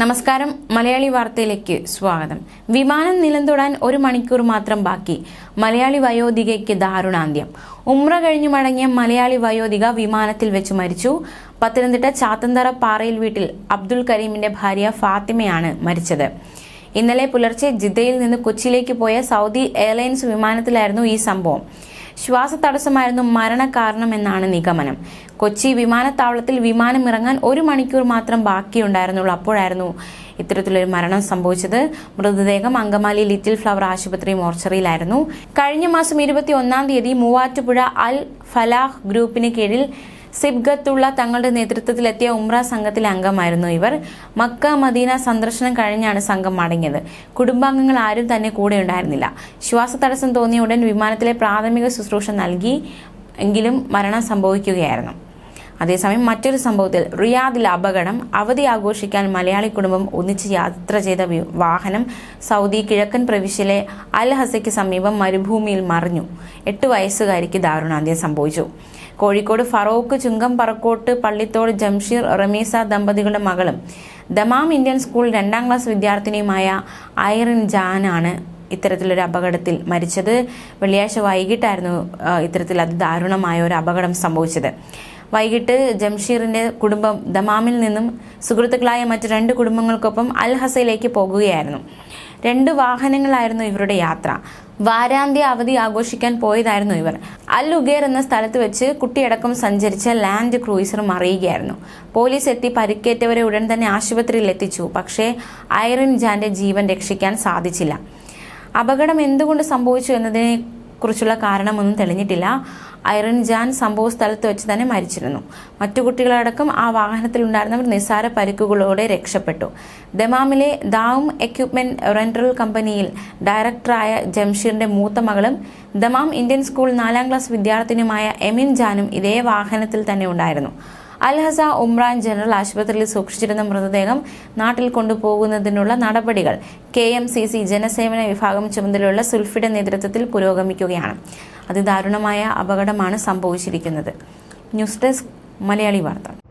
നമസ്കാരം മലയാളി വാർത്തയിലേക്ക് സ്വാഗതം. വിമാനം നിലന്തൊടാൻ ഒരു മണിക്കൂർ മാത്രം ബാക്കി. മലയാളി വയോധികയ്ക്ക് ദാരുണാന്ത്യം. ഉമ്ര കഴിഞ്ഞു മടങ്ങിയ മലയാളി വയോധിക വിമാനത്തിൽ വെച്ച് മരിച്ചു. പത്തനംതിട്ട ചാത്തന്തറ പാറയിൽ വീട്ടിൽ അബ്ദുൾ കരീമിന്റെ ഭാര്യ ഫാത്തിമയാണ് മരിച്ചത്. ഇന്നലെ പുലർച്ചെ ജിദ്ദയിൽ നിന്ന് കൊച്ചിയിലേക്ക് പോയ സൗദി എയർലൈൻസ് വിമാനത്തിലായിരുന്നു ഈ സംഭവം. ശ്വാസതടസ്സമായിരുന്നു മരണകാരണമെന്നാണ് നിഗമനം. കൊച്ചി വിമാനത്താവളത്തിൽ വിമാനം ഇറങ്ങാൻ ഒരു മണിക്കൂർ മാത്രം ബാക്കിയുണ്ടായിരുന്നുള്ളൂ. അപ്പോഴായിരുന്നു ഇത്തരത്തിലൊരു മരണം സംഭവിച്ചത്. മൃതദേഹം അങ്കമാലി ലിറ്റിൽ ഫ്ലവർ ആശുപത്രി മോർച്ചറിയിലായിരുന്നു. കഴിഞ്ഞ മാസം ഇരുപത്തി ഒന്നാം തീയതി മൂവാറ്റുപുഴ അൽ ഫലാഹ് ഗ്രൂപ്പിന് കീഴിൽ സിബ്ഗത്തുള്ള തങ്ങളുടെ നേതൃത്വത്തിലെത്തിയ ഉംറ സംഘത്തിലെ അംഗമായിരുന്നു ഇവർ. മക്ക മദീന സന്ദർശനം കഴിഞ്ഞാണ് സംഘം മടങ്ങിയത്. കുടുംബാംഗങ്ങൾ ആരും തന്നെ കൂടെ ഉണ്ടായിരുന്നില്ല. ശ്വാസതടസ്സം തോന്നിയ ഉടൻ വിമാനത്തിലെ പ്രാഥമിക ശുശ്രൂഷ നൽകി എങ്കിലും മരണം സംഭവിക്കുകയായിരുന്നു. അതേസമയം മറ്റൊരു സംഭവത്തിൽ റിയാദിൽ അപകടം അവധി ആഘോഷിക്കാൻ മലയാളി കുടുംബം ഒന്നിച്ച് യാത്ര ചെയ്ത വാഹനം സൗദി കിഴക്കൻ പ്രവിശ്യയിലെ അൽ ഹസയ്ക്ക് സമീപം മരുഭൂമിയിൽ മറിഞ്ഞു. എട്ട് വയസ്സുകാരിക്ക് ദാരുണാന്ത്യം സംഭവിച്ചു. കോഴിക്കോട് ഫറോക്ക് ചുങ്കം പറക്കോട്ട് പള്ളിത്തോട് ജംഷീർ റമീസ ദമ്പതികളുടെ മകളും ദമാം ഇന്ത്യൻ സ്കൂൾ രണ്ടാം ക്ലാസ് വിദ്യാർത്ഥിനിയുമായ ഐറിൻ ജാനാണ് ഇത്തരത്തിലൊരു അപകടത്തിൽ മരിച്ചത്. വെള്ളിയാഴ്ച വൈകിട്ടായിരുന്നു ഇത്തരത്തിൽ അത് ദാരുണമായ ഒരു അപകടം സംഭവിച്ചത്. വൈകിട്ട് ജംഷീറിന്റെ കുടുംബം ദമാമിൽ നിന്നും സുഹൃത്തുക്കളായ മറ്റ് രണ്ട് കുടുംബങ്ങൾക്കൊപ്പം അൽ ഹസയിലേക്ക് പോകുകയായിരുന്നു. രണ്ട് വാഹനങ്ങളായിരുന്നു ഇവരുടെ യാത്ര. വാരാന്ത്യ അവധി ആഘോഷിക്കാൻ പോയതായിരുന്നു ഇവർ. അൽ ഉഗേർ എന്ന സ്ഥലത്ത് വെച്ച് കുട്ടിയടക്കം സഞ്ചരിച്ച ലാൻഡ് ക്രൂയിസർ മറിയുകയായിരുന്നു പോലീസ് എത്തി പരിക്കേറ്റവരെ ഉടൻ തന്നെ ആശുപത്രിയിൽ എത്തിച്ചു. പക്ഷേ ഐറിൻ ജാന്റെ ജീവൻ രക്ഷിക്കാൻ സാധിച്ചില്ല. അപകടം എന്തുകൊണ്ട് സംഭവിച്ചു എന്നതിനെ കുറിച്ചുള്ള കാരണമൊന്നും തെളിഞ്ഞിട്ടില്ല. ഐറൻ ജാൻ സംഭവ സ്ഥലത്ത് വെച്ച് തന്നെ മരിച്ചിരുന്നു. മറ്റു കുട്ടികളടക്കം ആ വാഹനത്തിൽ ഉണ്ടായിരുന്നവർ നിസ്സാര പരിക്കുകളോടെ രക്ഷപ്പെട്ടു. ദമാമിലെ ദാവും എക്യുപ്മെന്റ് റെന്റൽ കമ്പനിയിൽ ഡയറക്ടറായ ജംഷീറിന്റെ മൂത്ത മകളും ദമാം ഇന്ത്യൻ സ്കൂൾ നാലാം ക്ലാസ് വിദ്യാർത്ഥിനിയുമായ എമിൻ ജാനും ഇതേ വാഹനത്തിൽ തന്നെ ഉണ്ടായിരുന്നു. അൽഹസ ഉമ്രാൻ ജനറൽ ആശുപത്രിയിൽ സൂക്ഷിച്ചിരുന്ന മൃതദേഹം നാട്ടിൽ കൊണ്ടുപോകുന്നതിനുള്ള നടപടികൾ കെ എം സി സി ജനസേവന വിഭാഗം ചുമതലയുള്ള സുൽഫിയുടെ നേതൃത്വത്തിൽ പുരോഗമിക്കുകയാണ്. അതിദാരുണമായ അപകടമാണ് സംഭവിച്ചിരിക്കുന്നത്. ന്യൂസ് ഡെസ്ക് മലയാളി വാർത്ത.